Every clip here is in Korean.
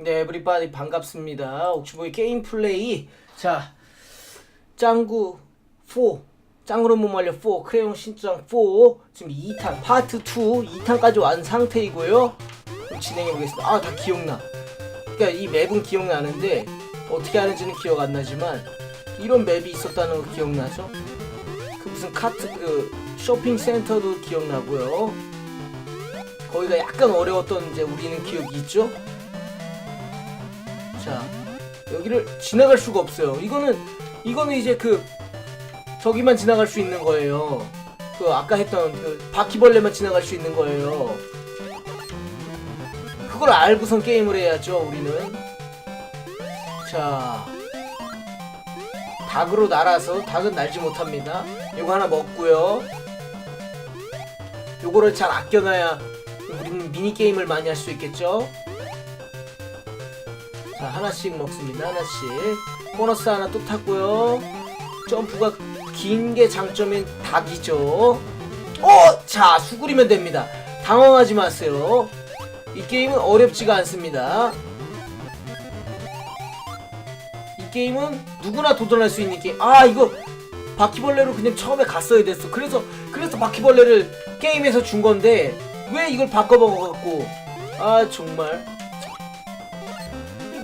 네, 에브리바디 반갑습니다. 옥시보이 게임 플레이. 자, 짱구 4. 짱구로 못 말려 4. 크레용 신장 4. 지금 2탄, 파트 2. 2탄까지 완 상태이고요. 그럼 진행해 보겠습니다. 아, 다 기억나. 그러니까 이 맵은 기억나는데 어떻게 하는지는 기억 안 나지만 이런 맵이 있었다는 거 기억나죠? 그 무슨 카트 그 쇼핑 센터도 기억나고요. 거기가 약간 어려웠던 이제 우리는 기억이 있죠? 자 여기를 지나갈 수가 없어요. 이거는 이거는 이제 그 저기만 지나갈 수 있는 거예요. 그 아까 했던 그 바퀴벌레만 지나갈 수 있는 거예요. 그걸 알고선 게임을 해야죠. 우리는 자 닭으로 날아서 닭은 날지 못합니다. 이거 하나 먹고요. 요거를 잘 아껴놔야 우리는 미니 게임을 많이 할 수 있겠죠. 자 하나씩 먹습니다. 하나씩. 보너스 하나 또 탔고요. 점프가 긴 게 장점인 닭이죠. 어! 자 수그리면 됩니다. 당황하지 마세요. 이 게임은 어렵지가 않습니다. 이 게임은 누구나 도전할 수 있는 게임. 아 이거 바퀴벌레로 그냥 처음에 갔어야 됐어. 그래서 그래서 바퀴벌레를 게임에서 준 건데 왜 이걸 바꿔먹어갖고. 아 정말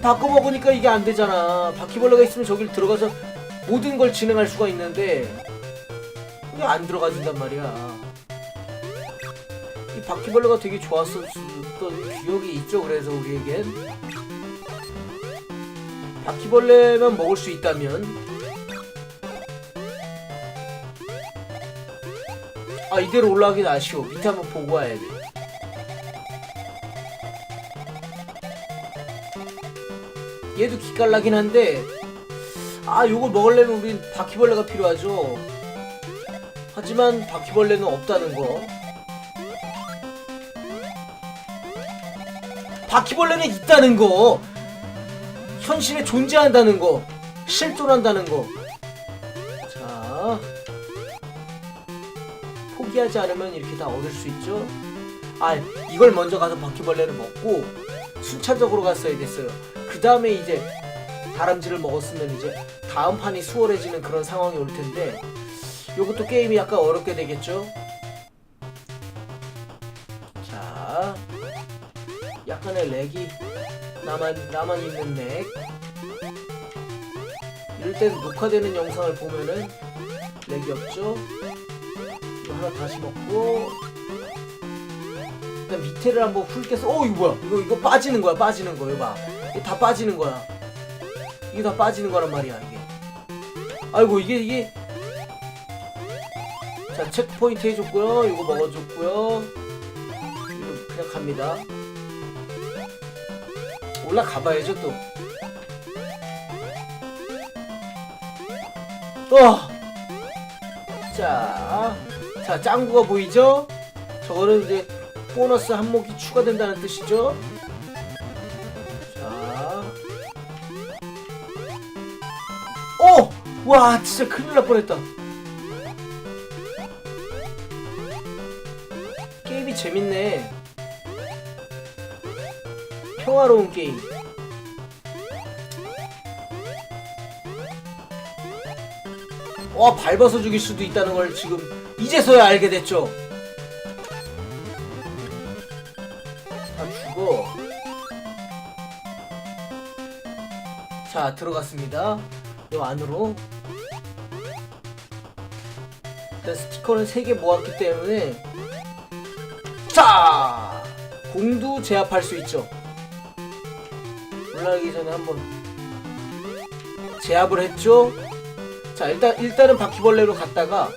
바꿔 먹으니까 이게 안 되잖아. 바퀴벌레가 있으면 저길 들어가서 모든 걸 진행할 수가 있는데 이게 안 들어가진단 말이야. 이 바퀴벌레가 되게 좋았었던 기억이 있죠. 그래서 우리에겐 바퀴벌레만 먹을 수 있다면 아 이대로 올라가긴 아쉬워. 밑에 한번 보고 와야 돼. 얘도 기깔나긴 한데 아 요걸 먹으려면 우린 바퀴벌레가 필요하죠. 하지만 바퀴벌레는 없다는 거. 바퀴벌레는 있다는 거. 현실에 존재한다는 거. 실존한다는 거 자 포기하지 않으면 이렇게 다 얻을 수 있죠? 아 이걸 먼저 가서 바퀴벌레를 먹고 순차적으로 갔어야 됐어요. 그 다음에 이제 다람쥐를 먹었으면 이제 다음 판이 수월해지는 그런 상황이 올 텐데 요것도 게임이 약간 어렵게 되겠죠? 자, 약간의 렉이 나만 나만 있는 렉. 이럴 땐 녹화되는 영상을 보면은 렉이 없죠? 이거 하나 다시 먹고 일단 밑에를 한번 훑게서 어 이거 뭐야? 이거 이거 빠지는 거야 빠지는 거 이거 봐. 다 빠지는 거야. 이게 다 빠지는 거란 말이야, 이게. 아이고, 이게, 이게. 자, 체크포인트 해줬고요. 이거 먹어줬고요. 그냥 갑니다. 올라가봐야죠, 또. 어! 자, 자, 짱구가 보이죠? 저거는 이제 보너스 한목이 추가된다는 뜻이죠? 와, 진짜 큰일 날 뻔했다. 게임이 재밌네. 평화로운 게임. 와, 밟아서 죽일 수도 있다는 걸 지금 이제서야 알게 됐죠. 다 죽어. 자 들어갔습니다 이 안으로 일단 스티커는 3개 모았기 때문에 자! 공도 제압할 수 있죠. 올라가기 전에 한번 제압을 했죠. 자 일단 일단은 바퀴벌레로 갔다가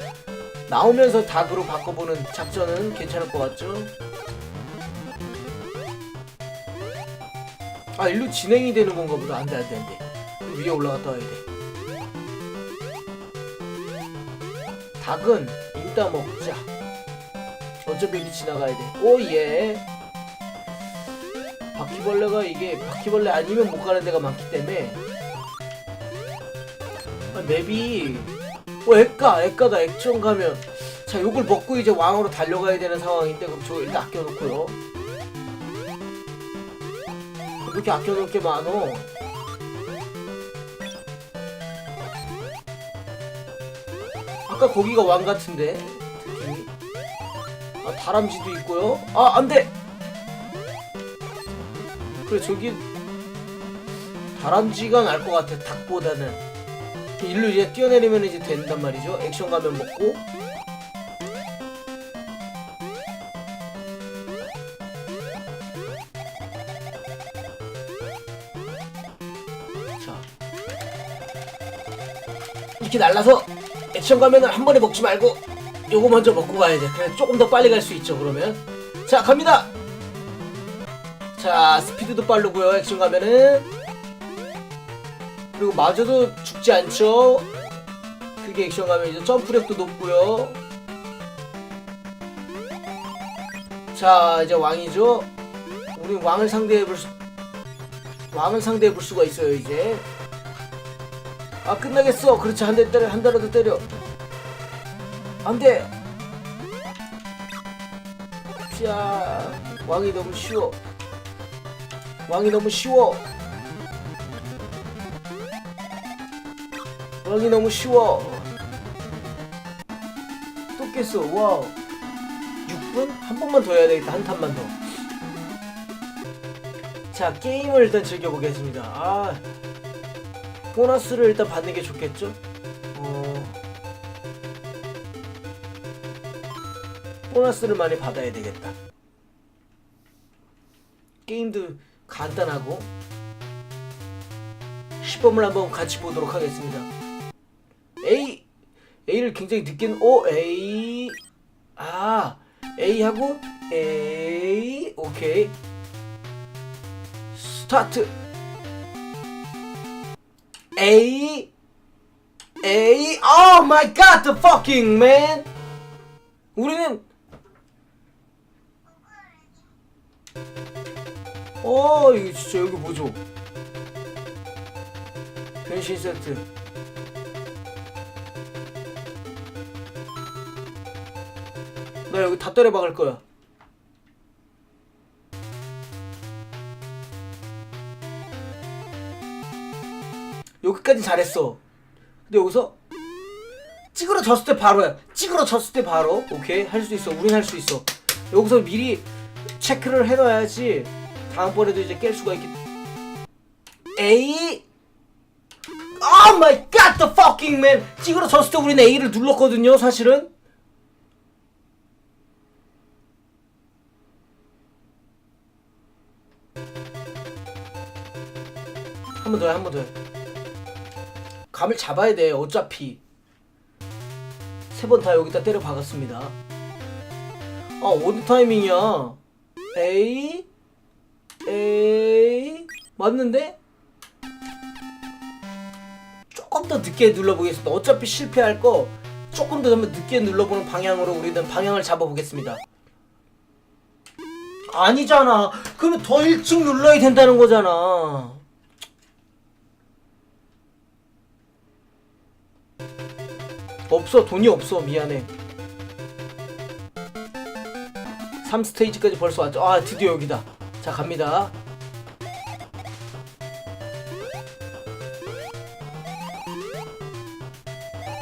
나오면서 닭으로 바꿔보는 작전은 괜찮을 것 같죠? 아 일로 진행이 되는 건가 보다. 안 돼 안 돼 안 돼. 위에 올라갔다 와야 돼 닭은 이따 먹자. 어차피 여기 지나가야 돼. 오예. 바퀴벌레가 이게 바퀴벌레 아니면 못 가는 데가 많기 때문에. 아, 맵이. 어 액가 액가다. 액션 가면. 자 요걸 먹고 이제 왕으로 달려가야 되는 상황인데 그럼 저 일단 아껴놓고요. 이렇게 아껴놓을 게 많어? 아까 거기가 왕 같은데. 아 다람쥐도 있고요. 아 안돼! 그래 저기 다람쥐가 날 것 같아 닭보다는. 일로 이제 뛰어내리면 이제 된단 말이죠. 액션 가면 먹고. 자. 이렇게 날라서 액션 가면은 한 번에 먹지 말고 요거 먼저 먹고 가야 돼. 그래 조금 더 빨리 갈 수 있죠. 그러면 자 갑니다. 자 스피드도 빠르고요. 액션 가면은 그리고 마저도 죽지 않죠. 그게 액션 가면 이제 점프력도 높고요. 자 이제 왕이죠. 우리 왕을 상대해 볼 수, 왕을 상대해 볼 수가 있어요 이제. 아 끝나겠어. 그렇지. 한 대 때려. 한 대라도 때려. 안돼. 자 왕이 너무 쉬워. 왕이 너무 쉬워. 왕이 너무 쉬워. 또 깼어. 와우. 6분? 한 번만 더 해야 되겠다. 한 탄만 더 자 게임을 일단 즐겨보겠습니다. 아 보너스를 일단 받는 게 좋겠죠? 어... 보너스를 많이 받아야 되겠다. 게임도 간단하고 시범을 한번 같이 보도록 하겠습니다. A A를 굉장히 늦게 오 A 아 A 하고 A 오케이 스타트 A A Oh my god the fucking man. 우리는 어 이거 진짜 여기 뭐죠 변신 세트. 나 여기 다 때려 박을 거야 여기까지 잘했어. 근데 여기서 찌그러졌을 때 바로야. 찌그러졌을 때 바로 오케이 할 수 있어. 우린 할 수 있어. 여기서 미리 체크를 해놔야지 다음번에도 이제 깰 수가 있겠. A Oh my god the fucking man 찌그러졌을 때 우리는 A를 눌렀거든요 사실은 한 번 더해 한 번 더해 감을 잡아야 돼 어차피. 세 번 다 여기다 때려 박았습니다. 아 어느 타이밍이야. 에이 에이 맞는데? 조금 더 늦게 눌러보겠습니다. 어차피 실패할 거 조금 더 늦게 눌러보는 방향으로 우리는 방향을 잡아보겠습니다. 아니잖아. 그러면 더 일찍 눌러야 된다는 거잖아 없어 돈이 없어 미안해. 3스테이지까지 벌써 왔죠? 아 드디어 여기다. 자 갑니다.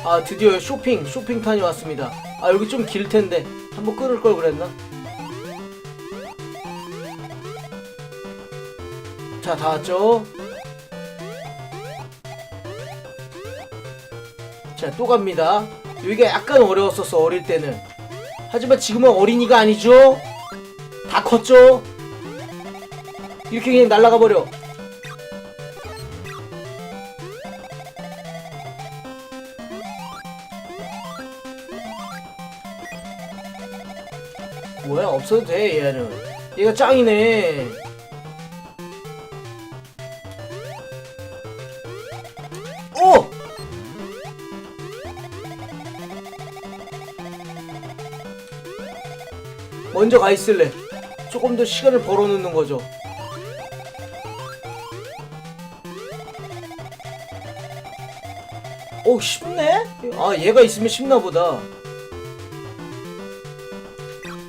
아 드디어 쇼핑 쇼핑판이 왔습니다. 아 여기 좀 길텐데 한번 끊을 걸 그랬나? 자 다 왔죠 자, 또 갑니다. 여기가 약간 어려웠었어, 어릴 때는. 하지만 지금은 어린이가 아니죠? 다 컸죠? 이렇게 그냥 날아가 버려. 뭐야, 없어도 돼, 얘는. 얘가 짱이네. 먼저 가 있을래. 조금 더 시간을 벌어놓는 거죠. 오 쉽네? 아 얘가 있으면 쉽나 보다.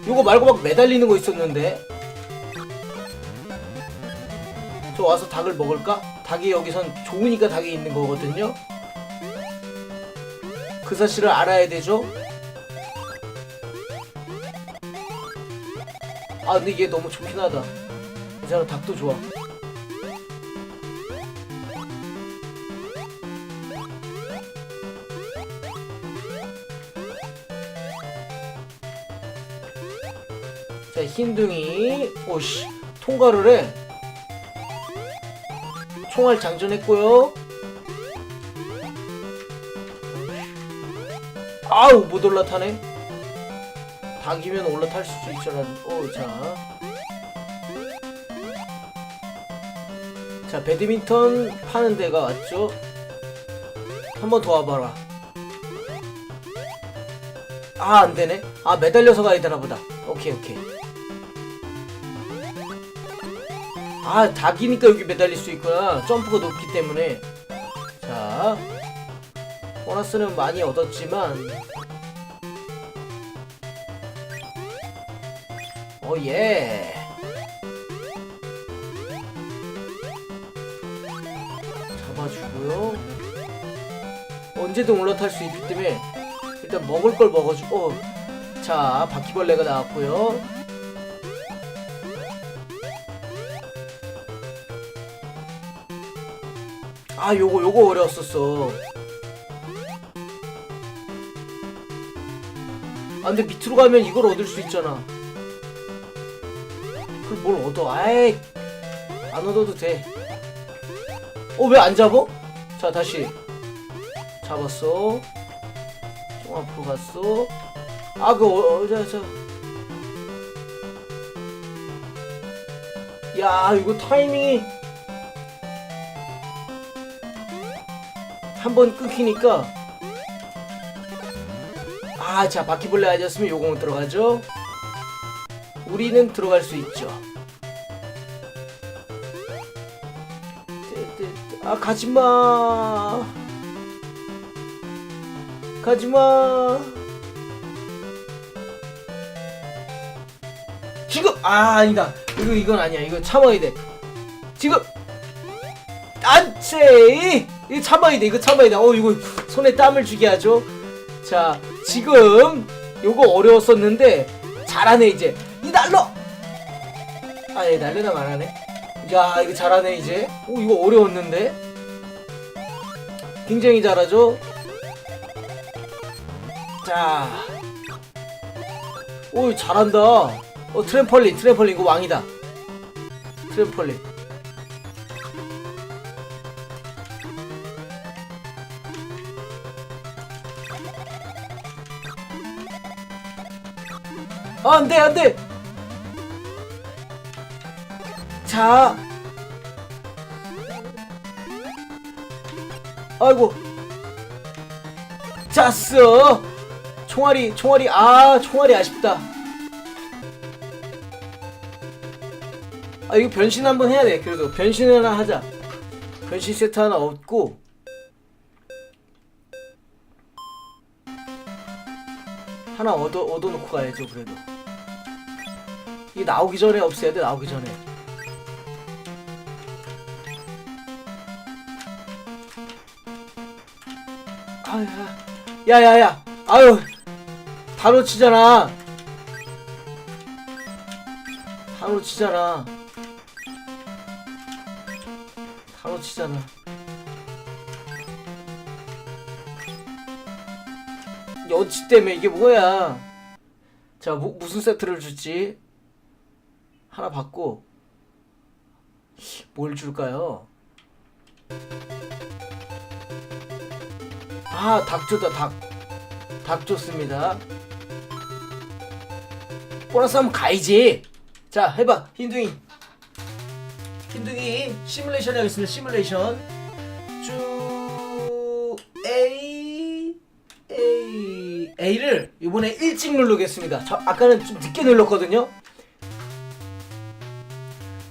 요거 말고 막 매달리는 거 있었는데. 저 와서 닭을 먹을까? 닭이 여기선 좋으니까 닭이 있는 거거든요. 그 사실을 알아야 되죠. 아 근데 이게 너무 좋긴 하다. 괜찮아 닭도 좋아. 자 흰둥이 오씨 통과를 해. 총알 장전했고요. 아우 못 올라타네. 닭이면 올라탈 수도 있잖아. 어, 자. 자, 배드민턴 파는 데가 왔죠? 한번더 와봐라. 아, 안 되네. 아, 매달려서 가야 되나 보다. 오케이, 오케이. 아, 닭이니까 여기 매달릴 수 있구나. 점프가 높기 때문에. 자. 보너스는 많이 얻었지만, 오 예. 잡아주고요. 언제든 올라탈 수 있기 때문에 일단 먹을 걸 먹어주고. 어. 자, 바퀴벌레가 나왔고요. 아, 요거 요거 어려웠었어. 아, 근데 밑으로 가면 이걸 얻을 수 있잖아. 뭘 얻어? 아이 안 얻어도 돼. 어 왜 안 잡어? 자 다시 잡았어. 좀 앞으로 갔어. 아그 어, 어. 야 이거 타이밍이 한 번 끊기니까 아자 바퀴벌레 아니었으면 요공 들어가죠. 우리는 들어갈 수 있죠. 아 가지마. 가지마. 지금 아 아니다. 이거 이건 아니야. 이거 참아야 돼. 지금 안돼. 이거 참아야 돼. 이거 참아야 돼. 어 이거 손에 땀을 주게 하죠. 자 지금 요거 어려웠었는데 잘하네 이제. 이 날로 아예 날려나 말하네 야 이거 잘하네 이제. 오 이거 어려웠는데? 굉장히 잘하죠? 자오 잘한다. 어 트램펄린 트램펄린 이거 왕이다. 트램펄린. 아 안돼 안돼 자. 아이고. 짰어. 총알이, 총알이, 아, 총알이 아쉽다. 아, 이거 변신 한번 해야 돼. 그래도 변신 하나 하자. 변신 세트 하나 얻고. 하나 얻어, 얻어놓고 가야죠, 그래도. 이게 나오기 전에 없애야 돼, 나오기 전에. 야야야, 아유, 다 놓치잖아. 다 놓치잖아. 다 놓치잖아. 여치 때문에 이게 뭐야? 자, 무, 무슨 세트를 줄지 하나 받고 뭘 줄까요? 아, 닭 좋다, 닭. 닭 좋습니다. 보너스 한번 가야지. 자, 해봐, 흰둥이. 흰둥이 시뮬레이션 하겠습니다. 시뮬레이션. 쭉 A A A를 이번에 일찍 누르겠습니다. 저 아까는 좀 늦게 눌렀거든요.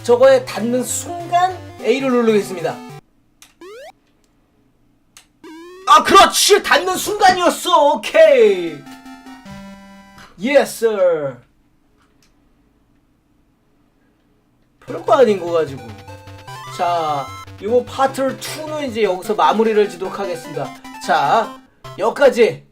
저거에 닿는 순간 A를 누르겠습니다. 아 그렇지 닿는 순간이었어. 오케이. Yes sir. 별거 아닌 거 가지고. 자, 요거 파트 2는 이제 여기서 마무리를 지도록 하겠습니다. 자, 여기까지